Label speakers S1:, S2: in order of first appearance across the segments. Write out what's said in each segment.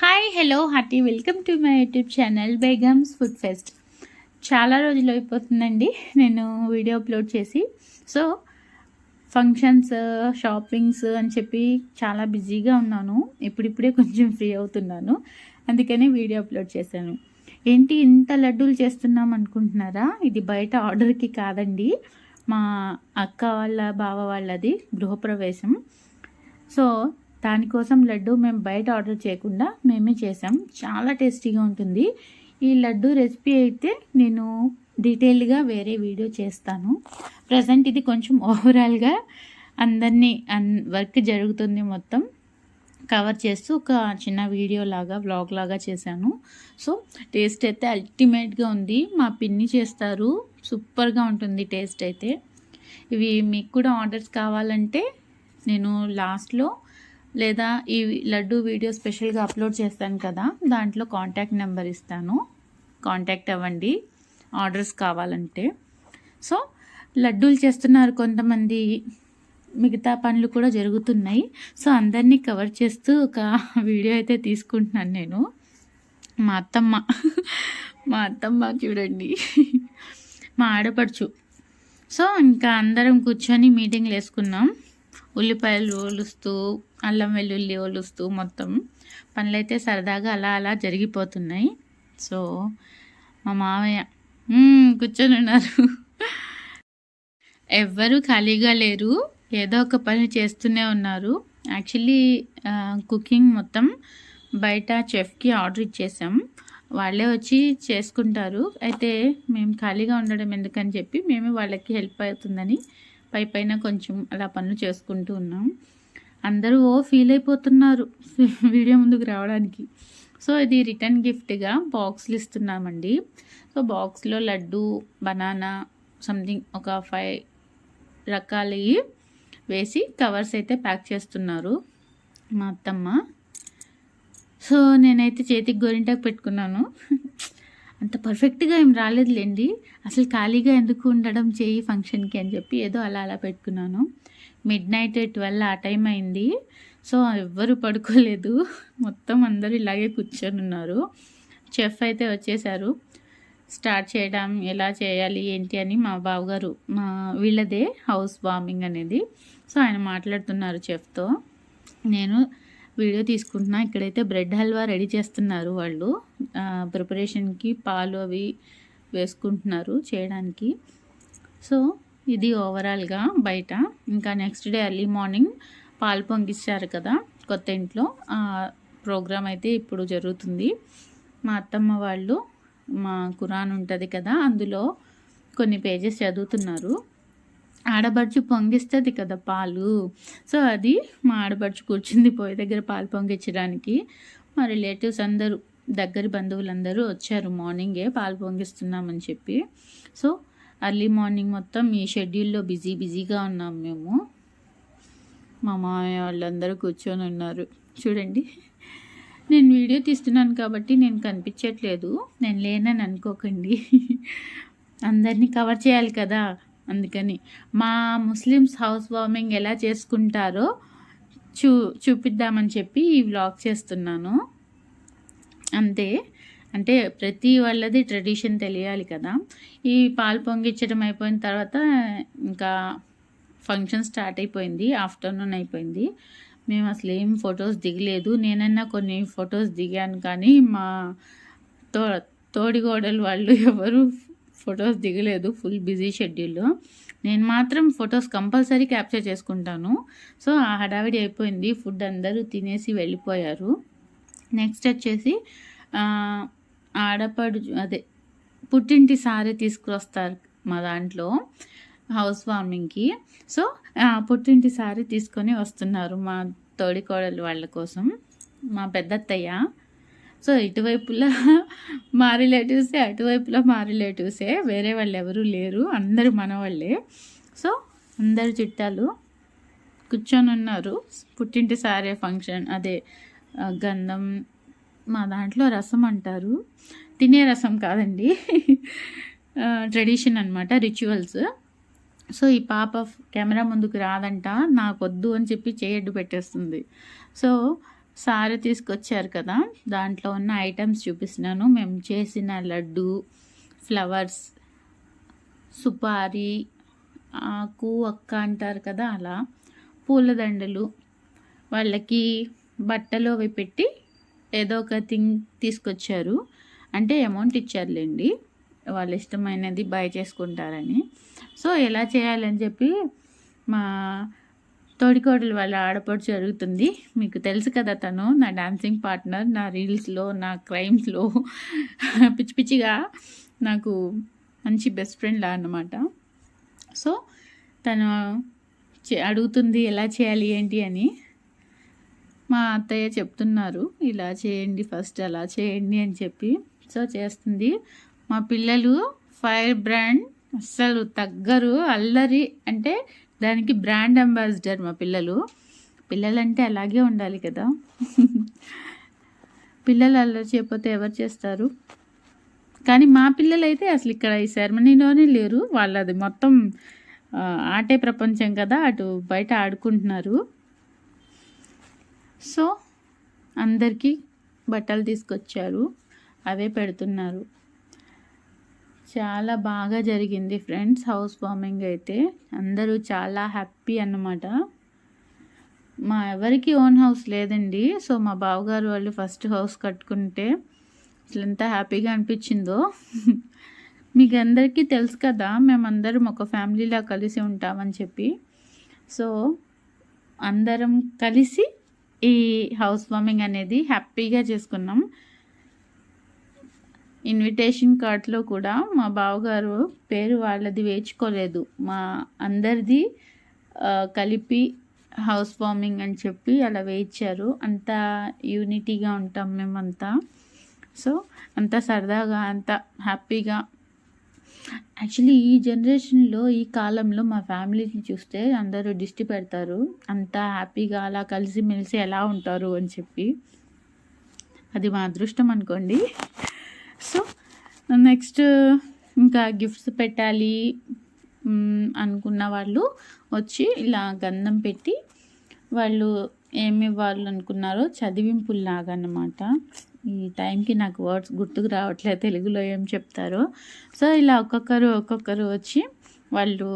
S1: Hi hello hearty welcome to my YouTube channel Begums food fest చాలా రోజులు అయిపోతుందండి. నేను వీడియో అప్లోడ్ చేసి. సో ఫంక్షన్స్ షాపింగ్స్ అని చెప్పి చాలా బిజీగా ఉన్నాను. ఇప్పుడిప్పుడే కొంచెం ఫ్రీ అవుతున్నాను. అందుకనే వీడియో అప్లోడ్ చేశాను. ఏంటి ఇంత లడ్డూలు చేస్తున్నాం అనుకుంటున్నారా? ఇది బయట ఆర్డర్కి కాదండి. మా అక్క వాళ్ళ బావ వాళ్ళది గృహప్రవేశం. సో దానికోసం లడ్డు మేము బయట ఆర్డర్ చేయకుండా మేమే చేసాం. చాలా టేస్టీగా ఉంటుంది. ఈ లడ్డు రెసిపీ అయితే నేను డీటెయిల్గా వేరే వీడియో చేస్తాను. ప్రజెంట్ ఇది కొంచెం ఓవరాల్గా అందరినీ అన్ వర్క్ జరుగుతుంది మొత్తం. కవర్ చేస్తూ ఒక చిన్న వీడియో లాగా వ్లాగ్ లాగా చేశాను. సో టేస్ట్ అయితే అల్టిమేట్గా ఉంది. మా పిన్ని చేస్తారు. సూపర్గా ఉంటుంది టేస్ట్ అయితే. ఇవి మీకు కూడా ఆర్డర్స్ కావాలంటే నేను లాస్ట్లో లేదా ఈ లడ్డు వీడియో స్పెషల్గా అప్లోడ్ చేస్తాను కదా దాంట్లో కాంటాక్ట్ నెంబర్ ఇస్తాను. కాంటాక్ట్ అవ్వండి. ఆర్డర్స్ కావాలంటే. సో లడ్డూలు చేస్తున్నారు కొంతమంది. మిగతా పనులు కూడా జరుగుతున్నాయి. సో అందరినీ కవర్ చేస్తూ ఒక వీడియో అయితే తీసుకుంటున్నాను నేను. మా అత్తమ్మ. మా అత్తమ్మ చూడండి. మా ఆడపడుచు. సో ఇంకా అందరం కూర్చొని మీటింగ్లు వేసుకున్నాం. ఉల్లిపాయలు ఓలుస్తూ అల్లం వెల్లుల్లి ఓలుస్తూ మొత్తం పనులైతే సరదాగా అలా అలా జరిగిపోతున్నాయి. సో మా మామయ్య కూర్చొని ఉన్నారు ఎవ్వరూ ఖాళీగా లేరు. ఏదో ఒక పని చేస్తూనే ఉన్నారు. యాక్చువల్లీ కుకింగ్ మొత్తం బయట చెఫ్కి ఆర్డర్ ఇచ్చేసాం. వాళ్ళే వచ్చి చేసుకుంటారు. అయితే మేము ఖాళీగా ఉండడం ఎందుకని చెప్పి మేమే వాళ్ళకి హెల్ప్ అవుతుందని పై పైన కొంచెం అలా పనులు చేసుకుంటూ ఉన్నాం. అందరూ ఓ ఫీల్ అయిపోతున్నారు వీడియో ముందుకు రావడానికి. సో ఇది రిటర్న్ గిఫ్ట్గా బాక్స్లు ఇస్తున్నామండి సో బాక్స్లో లడ్డు బనానా సంథింగ్ ఒక ఫైవ్ రకాలవి వేసి కవర్స్ అయితే ప్యాక్ చేస్తున్నారు మా అత్తమ్మ. సో నేనైతే చేతికి గోరింటాకు పెట్టుకున్నాను. అంత పర్ఫెక్ట్గా ఏం రాలేదులేండి. అసలు ఖాళీగా ఎందుకు ఉండడం చేయి ఫంక్షన్కి అని చెప్పి ఏదో అలా అలా పెట్టుకున్నాను. మిడ్ నైట్ ట్వెల్వ్ ఆ టైం అయింది. సో ఎవ్వరు పడుకోలేదు. మొత్తం అందరూ ఇలాగే కూర్చొని ఉన్నారు. చెఫ్ అయితే వచ్చేసారు. స్టార్ట్ చేయడం ఎలా చేయాలి ఏంటి అని మా బావగారు మా వీళ్ళదే హౌస్ వార్మింగ్ అనేది. సో ఆయన మాట్లాడుతున్నారు చెఫ్తో నేను వీడియో తీసుకుంటున్నా. ఇక్కడైతే బ్రెడ్ హల్వా రెడీ చేస్తున్నారు వాళ్ళు. ప్రిపరేషన్కి పాలు అవి వేసుకుంటున్నారు చేయడానికి. సో ఇది ఓవరాల్గా బయట. ఇంకా నెక్స్ట్ డే ఎర్లీ మార్నింగ్ పాలు పొంగిస్తారు కదా కొత్త ఇంట్లో. ప్రోగ్రామ్ అయితే ఇప్పుడు జరుగుతుంది. మా అత్తమ్మ వాళ్ళు మా కురాన్ ఉంటుంది కదా అందులో కొన్ని పేజెస్ చదువుతున్నారు. ఆడబడుచు పొంగిస్తుంది కదా పాలు. సో అది మా ఆడబడుచు కూర్చుంది పోయి దగ్గర పాలు పొంగించడానికి. మా రిలేటివ్స్ అందరూ దగ్గర బంధువులందరూ వచ్చారు మార్నింగే పాలు పొంగిస్తున్నామని చెప్పి. సో అర్లీ మార్నింగ్ మొత్తం ఈ షెడ్యూల్లో బిజీ బిజీగా ఉన్నాం మేము. మా మామయ్య వాళ్ళందరూ కూర్చొని ఉన్నారు. చూడండి. నేను వీడియో తీస్తున్నాను కాబట్టి నేను కనిపించట్లేదు. నేను లేనని అనుకోకండి. అందరినీ కవర్ చేయాలి కదా. అందుకని మా ముస్లిమ్స్ హౌస్ వార్మింగ్ ఎలా చేసుకుంటారో చూ చూపిద్దామని చెప్పి ఈ వ్లాగ్ చేస్తున్నాను. అంతే. అంటే ప్రతి వాళ్ళది ట్రెడిషన్ తెలియాలి కదా. ఈ పాలు పొంగిచ్చడం అయిపోయిన తర్వాత ఇంకా ఫంక్షన్ స్టార్ట్ అయిపోయింది ఆఫ్టర్నూన్ అయిపోయింది. మేము అసలు ఏం ఫొటోస్ దిగలేదు. నేనన్నా కొన్ని ఫొటోస్ దిగాను కానీ మా తో తోడిగోడలు వాళ్ళు ఎవరు ఫొటోస్ దిగలేదు ఫుల్ బిజీ షెడ్యూల్లో నేను మాత్రం ఫొటోస్ కంపల్సరీ క్యాప్చర్ చేసుకుంటాను. సో ఆ హడావిడి అయిపోయింది. ఫుడ్ అందరూ తినేసి వెళ్ళిపోయారు. నెక్స్ట్ వచ్చేసి ఆడపడు అదే పుట్టింటి సారీ తీసుకువస్తారు మా దాంట్లో హౌస్ వార్మింగ్కి. సో ఆ, పుట్టింటి సారీ తీసుకొని వస్తున్నారు మా తోడి కోడలు వాళ్ళ కోసం మా పెద్దత్తయ్య. సో ఇటువైపులా మా రిలేటివ్సే అటువైపులా మా రిలేటివ్సే వేరే వాళ్ళు ఎవరూ లేరు అందరూ మన వాళ్ళే సో అందరు చుట్టాలు కూర్చొని ఉన్నారు. పుట్టింటి సారే ఫంక్షన్ అదే గంధం మా దాంట్లో రసం అంటారు. తినే రసం కాదండి. ట్రెడిషన్ అనమాట రిచువల్స్. సో ఈ పాప కెమెరా ముందుకు రాదంట నాకు వద్దు అని చెప్పి చేయడ్డు పెట్టేస్తుంది. సో సారీ తీసుకొచ్చారు కదా. దాంట్లో ఉన్న ఐటమ్స్ చూపిస్తున్నాను. మేము చేసిన లడ్డు ఫ్లవర్స్ సుపారీ ఆకు అక్క అంటారు కదా అలా. పూలదండలు వాళ్ళకి బట్టలు అవి పెట్టి ఏదో ఒక థింగ్ తీసుకొచ్చారు. అంటే అమౌంట్ ఇచ్చారులేండి. వాళ్ళ ఇష్టమైనది బై చేసుకుంటారని. సో ఎలా చేయాలని చెప్పి మా తోడికోడలు వాళ్ళ ఆడపడుచు జరుగుతుంది. మీకు తెలుసు కదా తను నా డాన్సింగ్ పార్ట్నర్ నా రీల్స్లో నా క్రైమ్స్లో. పిచ్చి పిచ్చిగా నాకు మంచి బెస్ట్ ఫ్రెండ్లా అన్నమాట. సో తను అడుగుతుంది ఎలా చేయాలి ఏంటి అని. మా అత్తయ్య చెప్తున్నారు ఇలా చేయండి ఫస్ట్ అలా చేయండి అని చెప్పి. సో చేస్తుంది. మా పిల్లలు ఫైర్ బ్రాండ్ అస్సలు తగ్గరు అల్లరి అంటే దానికి బ్రాండ్ అంబాసిడర్ మా పిల్లలు. పిల్లలంటే అలాగే ఉండాలి కదా. పిల్లలు అలా చేయకపోతే ఎవరు చేస్తారు? కానీ మా పిల్లలు అయితే అసలు ఇక్కడ ఈ సెరమనీలోనే లేరు. వాళ్ళది మొత్తం ఆటే ప్రపంచం కదా. అటు బయట ఆడుకుంటున్నారు. సో అందరికీ బట్టలు తీసుకొచ్చారు. అవే పెడుతున్నారు. చాలా బాగా జరిగింది ఫ్రెండ్స్ హౌస్ వార్మింగ్ అయితే. అందరూ చాలా హ్యాపీ అన్నమాట. మా ఎవరికి ఓన్ హౌస్ లేదండి. సో మా బావగారు వాళ్ళు ఫస్ట్ హౌస్ కట్టుకుంటే అసలు ఎంత హ్యాపీగా అనిపించిందో. మీకు అందరికీ తెలుసు కదా మేమందరం ఒక ఫ్యామిలీలా కలిసి ఉంటామని చెప్పి. సో అందరం కలిసి ఈ హౌస్ వార్మింగ్ అనేది హ్యాపీగా చేసుకున్నాం. ఇన్విటేషన్ కార్డ్లో కూడా మా బావగారు పేరు వాళ్ళది వేచుకోలేదు. మా అందరిది కలిపి హౌస్ వార్మింగ్ అని చెప్పి అలా వేయించారు. అంత యూనిటీగా ఉంటాం మేమంతా. సో అంత సరదాగా అంత హ్యాపీగా యాక్చువల్లీ ఈ జనరేషన్లో ఈ కాలంలో మా ఫ్యామిలీని చూస్తే అందరూ దిష్టి పెడతారు. అంత హ్యాపీగా అలా కలిసిమెలిసి ఎలా ఉంటారు అని చెప్పి. అది మా అదృష్టం అనుకోండి. సో నెక్స్ట్ ఇంకా గిఫ్ట్స్ పెట్టాలి అనుకున్న వాళ్ళు వచ్చి ఇలా గంధం పెట్టి వాళ్ళు ఏమి ఇవ్వాలి అనుకున్నారో చదివింపుల్లాగా అన్నమాట ఈ టైంకి నాకు వర్డ్స్ గుర్తుకు రావట్లేదు తెలుగులో ఏం చెప్తారో. సో ఇలా ఒక్కొక్కరు ఒక్కొక్కరు వచ్చి వాళ్ళు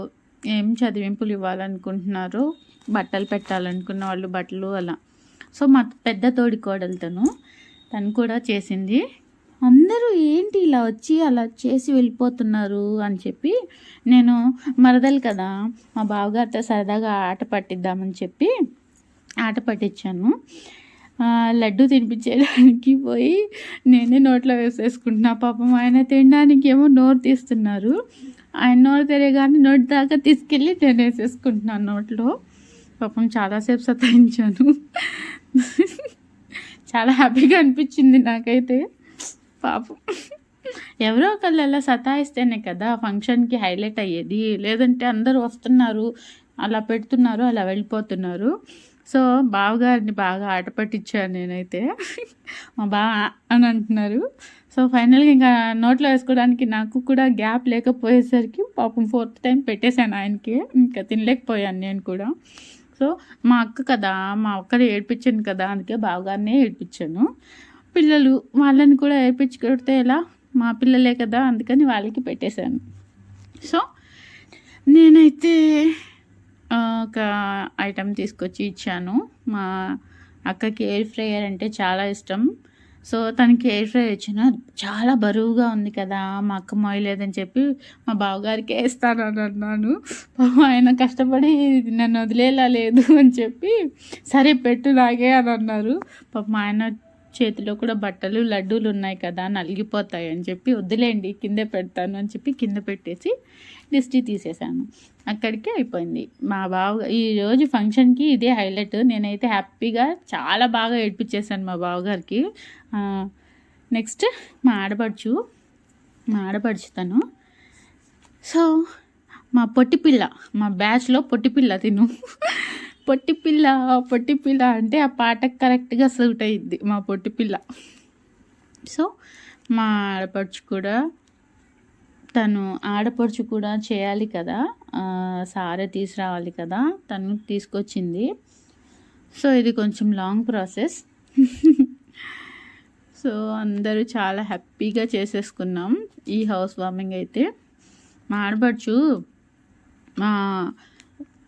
S1: ఏం చదివింపులు ఇవ్వాలనుకుంటున్నారో బట్టలు పెట్టాలనుకున్న వాళ్ళు బట్టలు అలా. సో మా పెద్ద తోడి కోడలు తను తను కూడా చేసింది అందరూ ఏంటి ఇలా వచ్చి అలా చేసి వెళ్ళిపోతున్నారు అని చెప్పి నేను మరదలు కదా మా బావగారితో సరదాగా ఆట పట్టిద్దామని చెప్పి ఆట పట్టించాను. లడ్డు తినిపించేదానికి పోయి నేనే నోట్లో వేసేసుకుంటున్నా. పాపం ఆయన తినడానికి ఏమో నోరు తీస్తున్నారు. ఆయన నోరు తెరగానే నోటి దాకా తీసుకెళ్ళి నేను వేసేసుకుంటున్నాను నోట్లో. పాపం చాలాసేపు సతాయించాను. చాలా హ్యాపీగా అనిపించింది నాకైతే. పాపం. ఎవరో ఒకళ్ళు అలా సతాయిస్తేనే కదా ఫంక్షన్కి హైలైట్ అయ్యేది. లేదంటే అందరూ వస్తున్నారు అలా పెడుతున్నారు అలా వెళ్ళిపోతున్నారు. సో బావగారిని బాగా ఆట పట్టించాను నేనైతే. మా బావ అని అంటున్నారు. సో ఫైనల్గా ఇంకా నోట్లో వేసుకోవడానికి నాకు కూడా గ్యాప్ లేకపోయేసరికి పాపం ఫోర్త్ టైం పెట్టేశాను ఆయనకి. ఇంకా తినలేకపోయాను నేను కూడా. సో మా అక్క కదా మా అక్కని ఏడ్పించాను కదా అందుకే బావగారినే ఏడ్పించాను. పిల్లలు వాళ్ళని కూడా ఏర్పించుకుంటే ఎలా? మా పిల్లలే కదా అందుకని వాళ్ళకి పెట్టేశాను. సో నేనైతే ఒక ఐటెం తీసుకొచ్చి ఇచ్చాను. మా అక్కకి ఎయిర్ ఫ్రైయర్ అంటే చాలా ఇష్టం. సో తనకి ఎయిర్ ఫ్రై ఇచ్చిన చాలా బరువుగా ఉంది కదా మా అక్క మోయలేదని చెప్పి మా బావగారికి వేస్తాను అని అన్నాను. పాపం ఆయన కష్టపడి నన్ను వదిలేలా లేదు అని చెప్పి సరే పెట్టు నాగే అని అన్నారు. పాపం ఆయన చేతిలో కూడా బట్టలు లడ్డూలు ఉన్నాయి కదా నలిగిపోతాయి అని చెప్పి వద్దులేండి కింద పెడతాను అని చెప్పి కింద పెట్టేసి దిష్టి తీసేసాను అక్కడికే అయిపోయింది. మా బావ ఈరోజు ఫంక్షన్కి ఇదే హైలైట్. నేనైతే హ్యాపీగా చాలా బాగా ఏడ్పించేశాను మా బావగారికి. నెక్స్ట్ మా ఆడపడుచు మా ఆడపడుచుతాను సో మా పొట్టిపిల్ల మా బ్యాచ్లో పొట్టిపిల్ల తిను. పొట్టి పిల్ల పొట్టి పిల్ల అంటే ఆ పాటకు కరెక్ట్గా సూట్ అయ్యిద్ది మా పొట్టి పిల్ల. సో మా ఆడపడుచు కూడా తను ఆడపడుచు కూడా చేయాలి కదా. సారే తీసుకురావాలి కదా. తను తీసుకొచ్చింది. సో ఇది కొంచెం లాంగ్ ప్రాసెస్. సో అందరూ చాలా హ్యాపీగా చేసేసుకున్నాం. ఈ హౌస్ వార్మింగ్ అయితే. మా ఆడపడుచు మా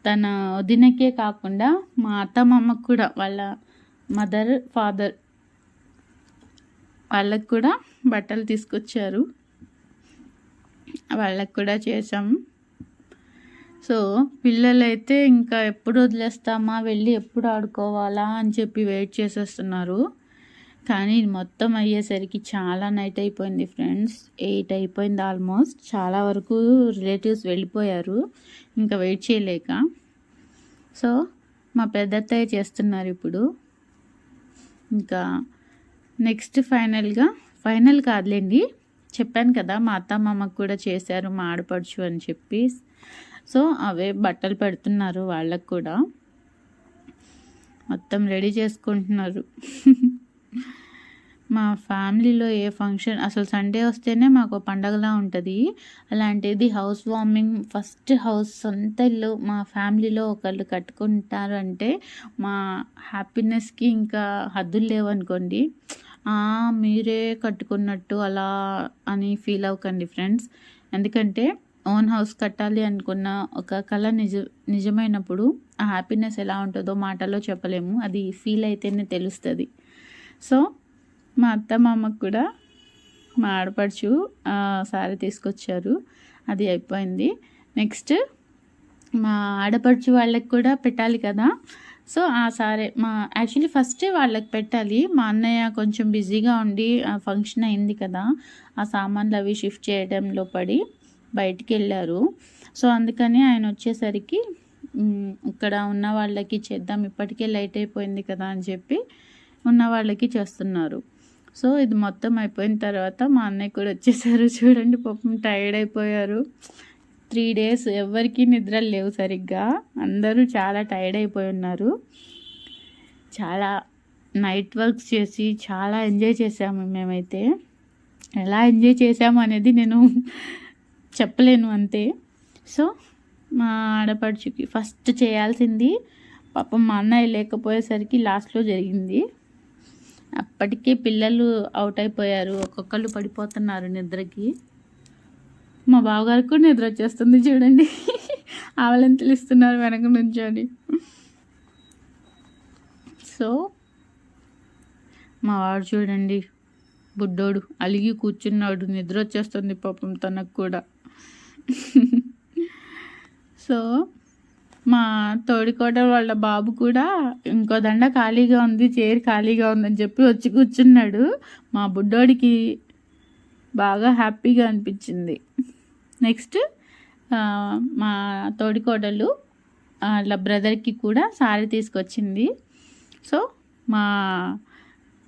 S1: తన వదినకే కాకుండా మా అత్తమామకు కూడా వాళ్ళ మదర్ ఫాదర్ వాళ్ళకు కూడా బట్టలు తీసుకొచ్చారు. వాళ్ళకు కూడా చేసాం సో పిల్లలైతే ఇంకా ఎప్పుడు వదిలేస్తామా? వెళ్ళి ఎప్పుడు ఆడుకోవాలా? అని చెప్పి వెయిట్ చేసేస్తున్నారు. కానీ ఇది మొత్తం అయ్యేసరికి చాలా నైట్ అయిపోయింది ఫ్రెండ్స్. ఎయిట్ అయిపోయింది ఆల్మోస్ట్. చాలా వరకు రిలేటివ్స్ వెళ్ళిపోయారు. ఇంకా వెయిట్ చేయలేక. సో మా పెద్దత్తయ్య చేస్తున్నారు ఇప్పుడు? ఇంకా నెక్స్ట్ ఫైనల్గా ఫైనల్ కాదులేండి. చెప్పాను కదా మా అత్త మామకు కూడా చేశారు మా ఆడపడుచు అని చెప్పి. సో అవే బట్టలు పెడుతున్నారు వాళ్ళకు కూడా. మొత్తం రెడీ చేసుకుంటున్నారు. మా ఫ్యామిలీలో ఏ ఫంక్షన్ అసలు సండే వస్తేనే మాకు పండగలా ఉంటుంది. అలాంటిది హౌస్ వార్మింగ్ ఫస్ట్ హౌస్ సొంత ఇల్లు మా ఫ్యామిలీలో ఒకళ్ళు కట్టుకుంటారు అంటే మా హ్యాపీనెస్కి ఇంకా హద్దులు లేవనుకోండి. మీరే కట్టుకున్నట్టు అలా అని ఫీల్ అవ్వకండి ఫ్రెండ్స్. ఎందుకంటే ఓన్ హౌస్ కట్టాలి అనుకున్న ఒక కళ నిజ నిజమైనప్పుడు ఆ హ్యాపీనెస్ ఎలా ఉంటుందో మాటలో చెప్పలేము. అది ఫీల్ అయితేనే తెలుస్తుంది. సో మా అత్త మామకు కూడా మా ఆడపడుచు సారీ తీసుకొచ్చారు. అది అయిపోయింది. నెక్స్ట్ మా ఆడపడుచు వాళ్ళకి కూడా పెట్టాలి కదా. సో ఆ సారే మా యాక్చువల్లీ ఫస్టే వాళ్ళకి పెట్టాలి. మా అన్నయ్య కొంచెం బిజీగా ఉండి ఫంక్షన్ అయింది కదా. ఆ సామాన్లు అవి షిఫ్ట్ చేయడంలో పడి బయటికి వెళ్ళారు సో అందుకని ఆయన వచ్చేసరికి ఇక్కడ ఉన్న వాళ్ళకి చేద్దాం. ఇప్పటికే లైట్ అయిపోయింది కదా అని చెప్పి ఉన్న వాళ్ళకి చేస్తున్నారు. సో ఇది మొత్తం అయిపోయిన తర్వాత మా అన్నయ్య కూడా వచ్చేసారు. చూడండి పాపం టైర్డ్ అయిపోయారు. త్రీ డేస్ ఎవరికీ నిద్ర లేవు సరిగ్గా. అందరూ చాలా టైర్డ్ అయిపోయి ఉన్నారు. చాలా నైట్ వర్క్స్ చేసి చాలా ఎంజాయ్ చేసాము మేమైతే. ఎలా ఎంజాయ్ చేసాము అనేది నేను చెప్పలేను అంతే. సో మా ఆడపడుచుకి ఫస్ట్ చేయాల్సింది పాపం మా అన్నయ్య లేకపోయేసరికి లాస్ట్లో జరిగింది. అప్పటికే పిల్లలు అవుట్ అయిపోయారు. ఒక్కొక్కళ్ళు పడిపోతున్నారు నిద్రకి. మా బావగారికి కూడా నిద్ర వచ్చేస్తుంది చూడండి. ఆవలని తెలుస్తున్నారు వెనక నుంచొని. సో మా వాడు చూడండి. బుడ్డోడు అలిగి కూర్చున్నాడు. నిద్ర వచ్చేస్తుంది పాపం తనకు కూడా. సో మా తోడికోట వాళ్ళ బాబు కూడా ఇంకో దండ ఖాళీగా ఉంది చైర్ ఖాళీగా ఉందని చెప్పి వచ్చి కూర్చున్నాడు. మా బుడ్డోడికి బాగా హ్యాపీగా అనిపించింది. నెక్స్ట్ మా తోడికోడలు వాళ్ళ బ్రదర్కి కూడా సారీ తీసుకొచ్చింది. సో మా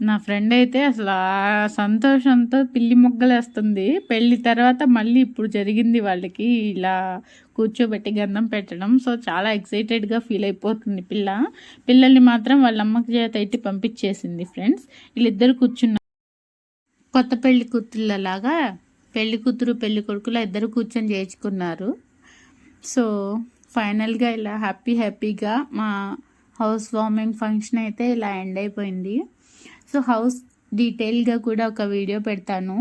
S1: నా ఫ్రెండ్ అయితే అసలు ఆ సంతోషంతో పిల్లి మొగ్గలేస్తుంది. పెళ్ళి తర్వాత మళ్ళీ ఇప్పుడు జరిగింది వాళ్ళకి ఇలా కూర్చోబెట్టి గంధం పెట్టడం. సో చాలా ఎక్సైటెడ్గా ఫీల్ అయిపోతుంది పిల్ల. పిల్లల్ని మాత్రం వాళ్ళ అమ్మకి చేత ఎట్టి పంపించేసింది ఫ్రెండ్స్. వీళ్ళిద్దరు కూర్చున్నారు కొత్త పెళ్ళి కూతుళ్ళలాగా పెళ్ళి కూతురు పెళ్ళి కొడుకులా ఇద్దరు కూర్చొని చేయించుకున్నారు. సో ఫైనల్గా ఇలా హ్యాపీ హ్యాపీగా మా హౌస్ వార్మింగ్ ఫంక్షన్ అయితే ఇలా ఎండ్ అయిపోయింది. సో హౌస్ డీటెయిల్గా కూడా ఒక వీడియో పెడతాను.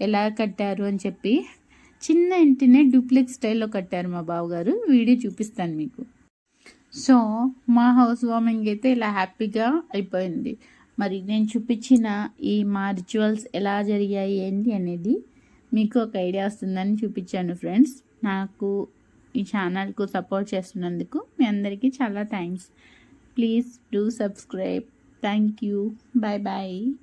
S1: ఎలా కట్టారు అని చెప్పి. చిన్న ఇంటినే డూప్లెక్స్ స్టైల్లో కట్టారు మా బావగారు. వీడియో చూపిస్తాను మీకు. సో మా హౌస్ వార్మింగ్ అయితే ఇలా హ్యాపీగా అయిపోయింది. మరి నేను చూపించిన ఈ మా రిచువల్స్ ఎలా జరిగాయి ఏంటి అనేది మీకు ఒక ఐడియా వస్తుందని చూపించాను ఫ్రెండ్స్. నాకు ఈ ఛానల్కు సపోర్ట్ చేస్తున్నందుకు మీ అందరికీ చాలా thanks. Please do subscribe. Thank you. Bye bye.